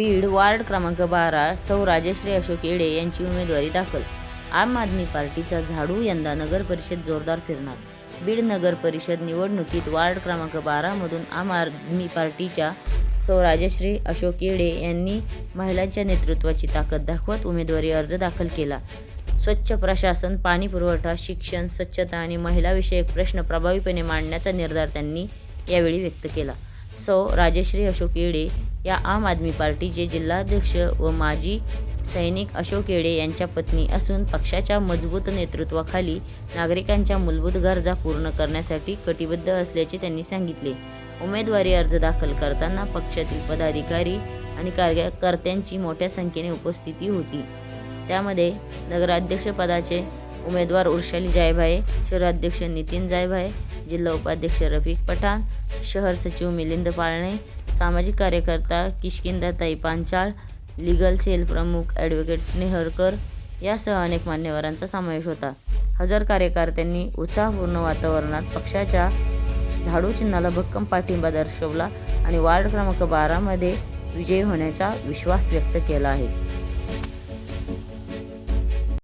Beed ward क्रमांक बारा सौ राजश्री अशोक येडे यांची उमेदवारी दाखल. आम आदमी पार्टीचा झाडू यंदा नगर परिषद जोरदार फिरणार. बीड नगर परिषद निवडणुकीत वार्ड क्रमांक बारामधून आम आदमी पार्टीच्या सौ राजश्री अशोक येडे यांनी महिलांच्या नेतृत्वाची ताकद दाखवत उमेदवारी अर्ज दाखल केला. स्वच्छ प्रशासन पाणी पुरवठा शिक्षण स्वच्छता आणि महिलाविषयक प्रश्न प्रभावीपणे मांडण्याचा निर्धार त्यांनी यावेळी व्यक्त केला. सौ राजश्री अशोक येडे या आम आदमी पार्टीचे जिल्हाध्यक्ष व माजी सैनिक अशोक येडे यांच्या पत्नी असून पक्षाच्या मजबूत नेतृत्वाखाली नागरिकांच्या मूलभूत गरजा पूर्ण करण्यासाठी कटिबद्ध असल्याचे त्यांनी सांगितले. उमेदवारी अर्ज दाखल करताना पक्षातील पदाधिकारी आणि कार्यकर्त्यांची मोठ्या संख्येने उपस्थिती होती. त्यामध्ये नगराध्यक्षपदाचे उमेदवार उर्शाली जायभाये शहराध्यक्ष नितीन जायभाये जिल्हा उपाध्यक्ष रफिक पठाण शहर सचिव मिलिंद पाळणे सामाजिक कार्यकर्ता किशकिंदाताई पांचाळ लीगल सेल प्रमुख ॲडव्होकेट नेहरकर यासह अनेक मान्यवरांचा समावेश होता. हजर कार्यकर्त्यांनी उत्साहपूर्ण वातावरणात पक्षाच्या झाडू चिन्हाला भक्कम पाठिंबा दर्शवला आणि वार्ड क्रमांक बारामध्ये विजयी होण्याचा विश्वास व्यक्त केला आहे.